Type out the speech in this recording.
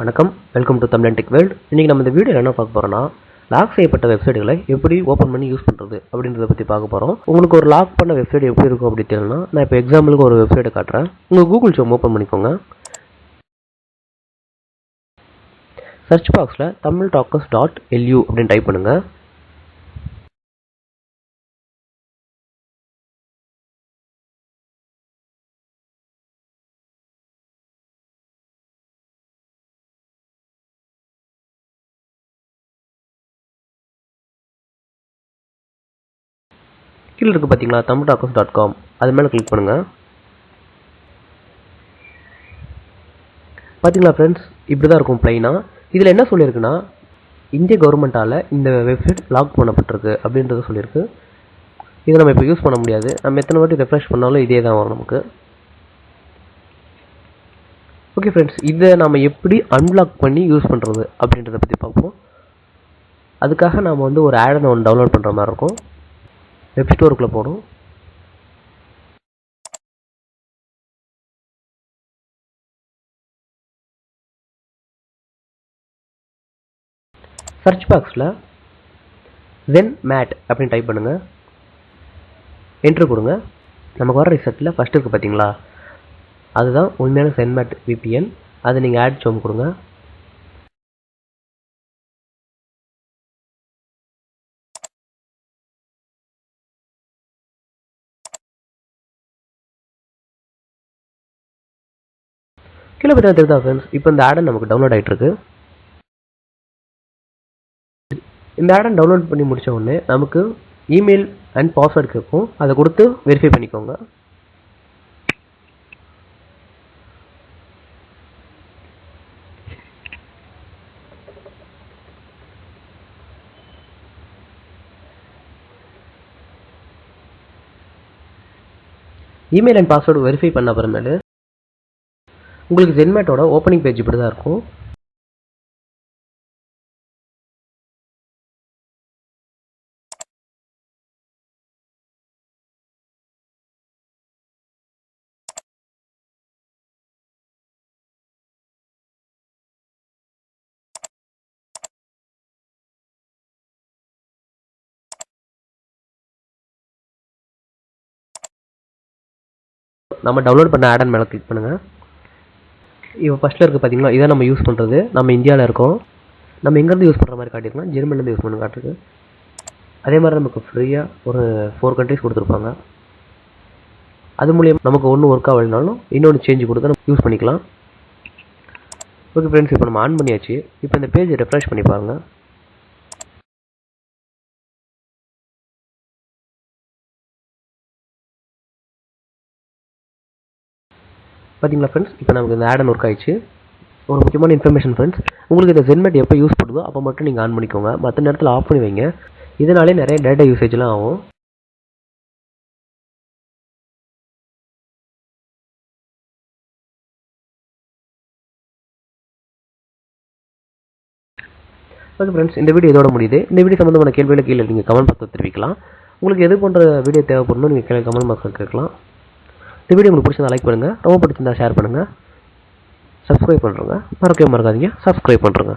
வணக்கம். Welcome to Tamil tech world இன்றைக்கி நம்ம இந்த வீடியோ என்ன பார்க்க போகிறோம்னா லாக் செய்யப்பட்ட வெப்சைட்டுகளை எப்படி ஓப்பன் பண்ணி யூஸ் பண்ணுறது அப்படின்றத பற்றி பார்க்க போகிறோம் உங்களுக்கு ஒரு லாக் பண்ண வெப்சைட் எப்படி இருக்கும் அப்படி தெரியலனா நான் இப்போ எக்ஸாம்பிளுக்கு ஒரு வெப்சைட்டை காட்டுறேன். உங்கள் கூகுள் ஷோம் ஓப்பன் பண்ணிக்கோங்க. சர்ச் பாக்ஸில் தமிழ் டாக்கர்ஸ் டாட் எல்யூ அப்படின்னு டைப் பண்ணுங்கள் கீழே இருக்குது பார்த்தீங்களா தமிழ் டாக்கர்ஸ் டாட் காம் அது மேலே கிளிக் பண்ணுங்கள் பார்த்தீங்களா ஃப்ரெண்ட்ஸ் இப்படி தான் இருக்கும் ப்ளைனாக இதில் என்ன சொல்லியிருக்குன்னா இந்திய கவர்மெண்ட்டால் இந்த வெப்சைட் லாக் பண்ணப்பட்டிருக்கு அப்படின்றத சொல்லியிருக்கு இதை நம்ம இப்போ யூஸ் பண்ண முடியாது. நம்ம எத்தனை வாட்டி ரெஃப்ரெஷ் பண்ணாலும் இதே தான் வரும் நமக்கு. ஓகே ஃப்ரெண்ட்ஸ் இதை நாம் எப்படி அன்லாக் பண்ணி யூஸ் பண்ணுறது அப்படின்றத பற்றி பார்ப்போம். அதுக்காக நாம் வந்து ஒரு ஆடை ஒன்று டவுன்லோட் பண்ணுற மாதிரி இருக்கும். வெப் ஸ்டோருக்குள்ளே போகணும். சர்ச் பாக்ஸில் தென் மேட் அப்படின்னு டைப் பண்ணுங்கள் என்ட்ரு கொடுங்க. நமக்கு வர ரிசல்ட்டில் ஃபஸ்ட் இருக்குது பார்த்தீங்களா அதுதான் உண்மையான சென்மேட் விபிஎன் அதை நீங்கள் ஆட் சோம் கொடுங்க. கீழே பார்த்தா தெரியுதா ஃப்ரெண்ட்ஸ் இப்போ இந்த ஆடன் நமக்கு டவுன்லோட் ஆகிட்டு இருக்கு இந்த ஆடன் டவுன்லோட் பண்ணி முடித்த உடனே நமக்கு இமெயில் அண்ட் பாஸ்வேர்டு கேட்கும். அதை கொடுத்து வெரிஃபை பண்ணிக்கோங்க. இமெயில் அண்ட் பாஸ்வேர்டு வெரிஃபை பண்ண அப்புறமேலு உங்களுக்கு ஜென்மேட்டோட ஓப்பனிங் பேஜ் இப்படி தான் இருக்கும். நம்ம டவுன்லோட் பண்ண ஆடன் மேலே கிளிக் பண்ணுங்கள் இப்போ ஃபஸ்ட்டில் இருக்குது பார்த்தீங்களா இதை நம்ம யூஸ் பண்ணுறது நம்ம இந்தியாவில் இருக்கோம். நம்ம எங்கேருந்து யூஸ் பண்ணுற மாதிரி காட்டியிருக்கோம்? ஜெர்மனிலேருந்து யூஸ் பண்ண காட்டுருக்கு. அதே மாதிரி நமக்கு ஃப்ரீயாக ஒரு ஃபோர் கண்ட்ரிஸ் கொடுத்துருப்பாங்க. அது மூலியம் நமக்கு ஒன்று ஒர்க் ஆகலைனாலும் இன்னொன்று சேஞ்ச் கொடுத்து நம்ம யூஸ் பண்ணிக்கலாம். ஓகே ஃப்ரெண்ட்ஸ் இப்போ நம்ம ஆன் பண்ணியாச்சு. இப்போ இந்த பேஜ் ரெஃப்ரெஷ் பண்ணி பாருங்கள் பார்த்தீங்களா ஃப்ரெண்ட்ஸ் இப்போ நமக்கு இந்த ஆடன் ஒர்க் ஆயிடுச்சு. ஒரு முக்கியமான இன்ஃபர்மேஷன் ஃப்ரெண்ட்ஸ் உங்களுக்கு இந்த ஜென்மெட் எப்போ யூஸ் பண்ணுதோ அப்போ மட்டும் நீங்கள் ஆன் பண்ணிக்கோங்க. மற்ற நேரத்தில் ஆஃப் பண்ணி வைங்க. இதனாலே நிறைய டேட்டா யூசேஜ்லாம் ஆகும். ஓகே ஃப்ரெண்ட்ஸ் இந்த வீடியோ இதோட முடியுது. இந்த வீடியோ சம்மந்தமான கேள்விகளை கீழே நீங்கள் கமெண்ட் பாக்ஸில் தெரிவிக்கலாம். உங்களுக்கு எது போன்ற வீடியோ தேவைப்படணும் நீங்கள் கீழே கமெண்ட் பாக்ஸில் கேட்கலாம். இந்த வீடியோ உங்களுக்கு பிடிச்சிருந்தா லைக் பண்ணுங்கள் ரொம்ப பிடிச்சிருந்தா ஷேர் பண்ணுங்கள் சப்ஸ்கிரைப் பண்ணுறோங்க மறக்கவே மறக்காதீங்க. சப்ஸ்கிரைப் பண்ணுறோங்க